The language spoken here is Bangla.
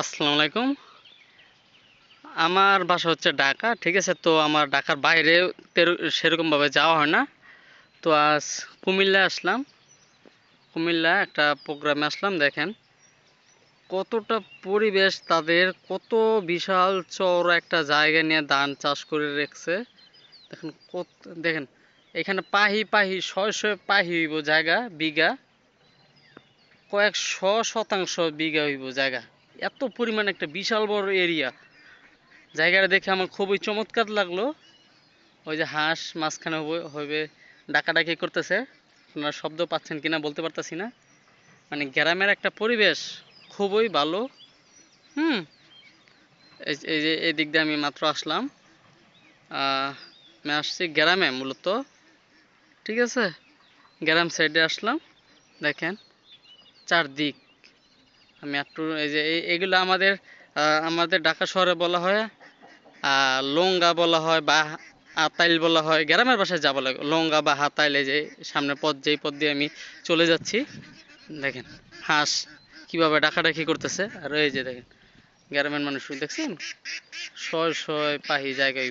আসসালামু আলাইকুম। আমার বাসা হচ্ছে ঢাকা, ঠিক আছে? তো আমার ঢাকার বাইরে সেরকমভাবে যাওয়া হয় না। তো আজ কুমিল্লা আসলাম। কুমিল্লা একটা প্রোগ্রামে আসলাম, দেখেন। কতটা পরিবেশ তাদের, কত বিশাল চওড়া একটা জায়গা নিয়ে ধান চাষ করে রেখেছে। দেখেন কত, দেখেন, এখানে পাহি পাহি, শয় শয় পাহি হইব জায়গা, বিঘা। কয়েক শ শতাংশ বিঘা হইব জায়গা। এত পরিমাণ একটা বিশাল বড় এরিয়া জায়গাটা দেখে আমার খুবই চমৎকার লাগল। ওই যে হাঁস, মাঝখানে হইবে, ডাকাডাকি করতেছে। আপনারা শব্দ পাচ্ছেন কিনা বলতে পারতাছি না। মানে গ্রামের একটা পরিবেশ খুবই ভালো। হুম, এই যে- এই দিক দিয়ে আমি মাত্র আসলাম। আমি আসছি গ্রামে মূলত। ঠিক আছে? গ্রাম সাইডে আসলাম। দেখেন, চারদিক। একটু এই যে এগুলো আমাদের আমাদের ঢাকা শহরে বলা হয় লঙ্গা বলা হয় বা আতাইল বলা হয় গ্রামের বাসায় যা বলা হয়, লঙ্গা বা হাতাইল এই যে সামনে পথ যেই পথ দিয়ে আমি চলে যাচ্ছি। দেখেন হাঁস কীভাবে ডাকাডাকি করতেছে আর এই যে দেখেন গ্রামের মানুষ দেখছেন? শয় শয় পাহি জায়গায়